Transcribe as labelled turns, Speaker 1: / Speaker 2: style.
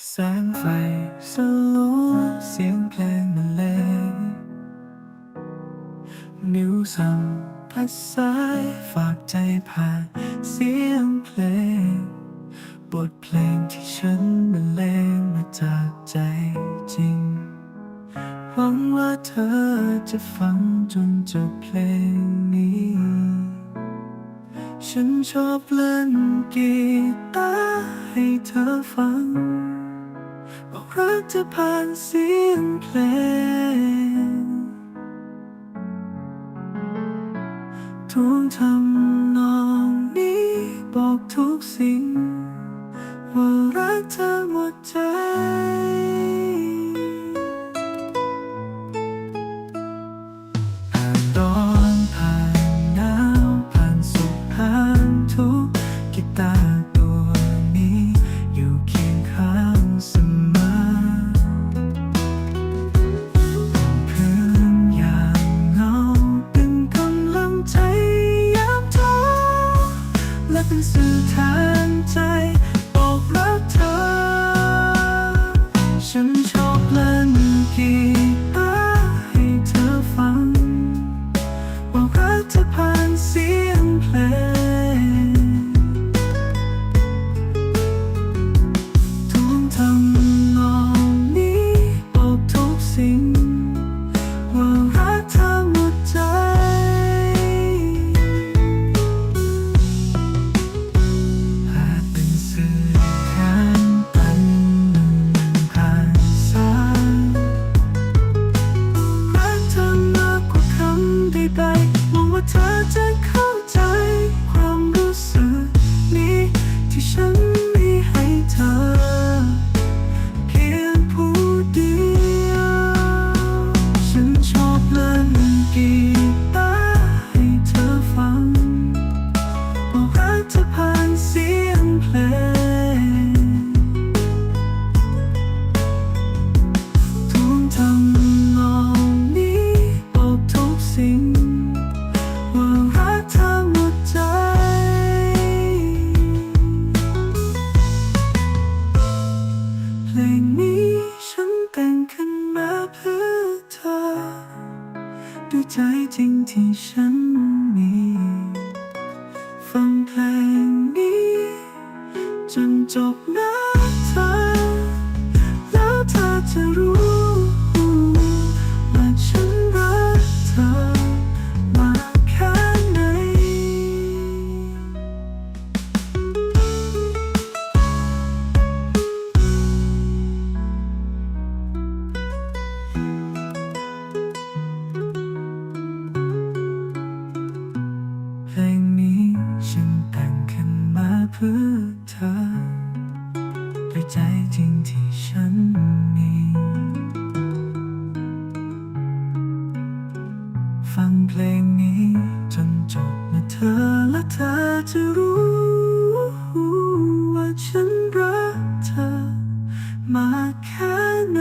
Speaker 1: แสงไฟสลัวเสียงเพลงบรรเลงนิ้วสัมผัสสายฝากใจผ่านเสียงเพลง บทเพลงที่ฉันบรรเลงมาจากใจจริง หวังว่าเธอจะฟังจนจบเพลงนี้ ฉันชอบเล่นกีตาร์ให้เธอฟัง บอกรักจะผ่านเสียงเพลงทุ่มทำ 倾听生命。 พื่อเธอใจจริงที่ฉันมี ฟังเพลงนี้จนจบนเธอและเธอจะรู้ ว่าฉันรักเธอ มาแค่ไหน